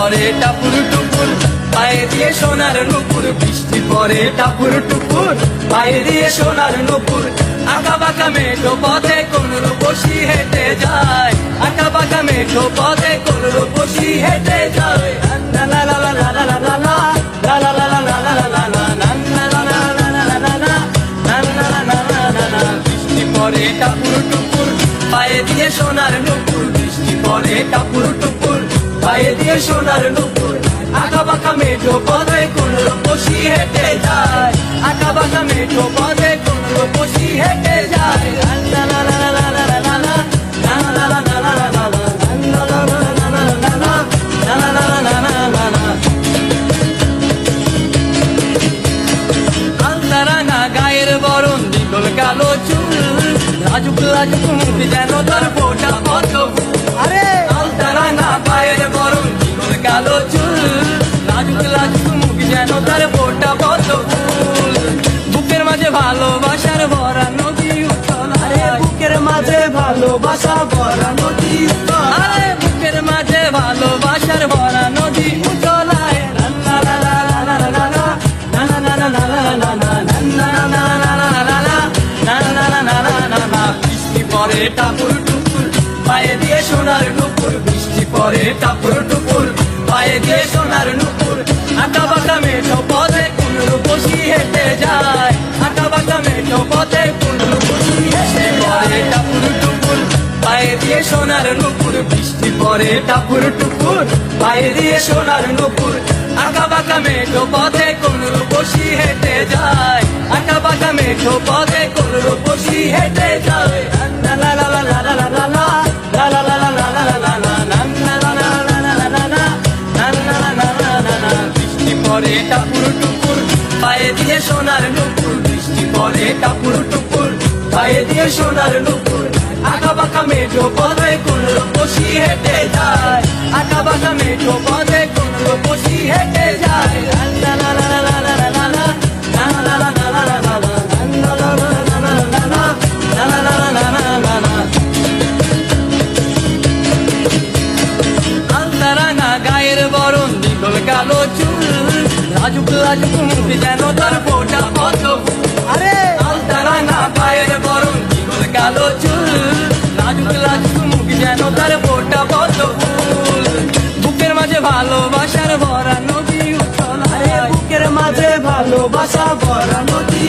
পরে টাপুর টুপুর, পায়ে দিয়ে সোনার নুপুর, বৃষ্টি পরে টাপুর টুপুর, পায়ে দিয়ে সোনার নুপুর। আঁকা বাঁকা মেঠো পথে কোন রূপসী হেঁটে যায়। আঁকা বাঁকা মেঠো পথে কোন রূপসী হেঁটে যায়। লা লা পরে টাপুর টুপুর, পায়ে দিয়ে সোনার নুপুর, বৃষ্টি পরে টাপুর টুপুর। পায়ে দিয়ে সোনার নুপুর, আঁকা বাঁকা মেঠো পথে কোন রূপসী হেঁটে যায়। আঁকা বাঁকা মেঠো পথে কোন রূপসী হেঁটে যায়। লা লা লা লা লা লা লাজুক মুখ যেন তার পদ্ম ফুল বুকের মাঝে ভালোবাসার ভরা নদী উঠল আরে বুকের মাঝে ভালোবাসা ভরা নদী আরে বুকের মাঝে ভালোবাসার ভরা নদী উঠলায় লা লা লা লা লা লা লা না না না না না না না না না না না না পরে টাপুর টুপুর পায়ে দিয়ে সোনার নুপুর। বৃষ্টি পরে টাপুর টুপুর পায়ে দিয়ে সোনার নুপুর। আঁকা বাঁকা মেঠো পথে কোন রূপসী হেঁটে যায়। আঁকা বাঁকা মেঠো পথে কোন রূপসী হেঁটে পরে টাপুর টুপুর পায়ে সোনার নুপুর। বৃষ্টি পরে টাপুর টুপুর পায়ে দিয়ে সোনার নুপুর। আঁকা বাঁকা মেঠো পথে কোন রূপসী হেঁটে যায়। আঁকা বাঁকা মেঠো পথে কোন রূপসী হেঁটে যায়। পরে টাপুর টুকুর, পায়ে দিয়ে সোনার নুপুর, বৃষ্টি পরে টাপুর টুকুর, পায়ে দিয়ে সোনার নুপুর। আঁকা বাঁকা মেঠো পদে কোন রূপসী হেঁটে যায়, আঁকা বাঁকা মেঠো পদে কোন রূপসী হেঁটে লাজুক লাজুক মুখ যেন তার ফোটা পদ্ম আরে! আলতারাঙা পায়ের বরণ জীবন কালো চুল। লাজুক লাজুক মুখ যেন তার ফোটা পদ্ম ফুল। বুকের মাঝে ভালোবাসার ভরা নদী উঠল আরে বুকের মাঝে ভালোবাসা ভরা নদী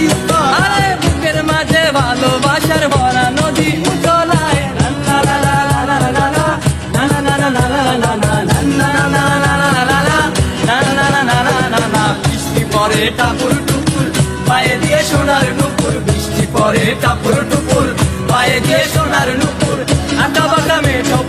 পরে টাপুর টুপুর, পায়ে দিয়ে সোনার নুপুর, বৃষ্টি পরে টাপুর টুপুর, পায়ে দিয়ে সোনার নুপুর, আটা বাটা মেঠো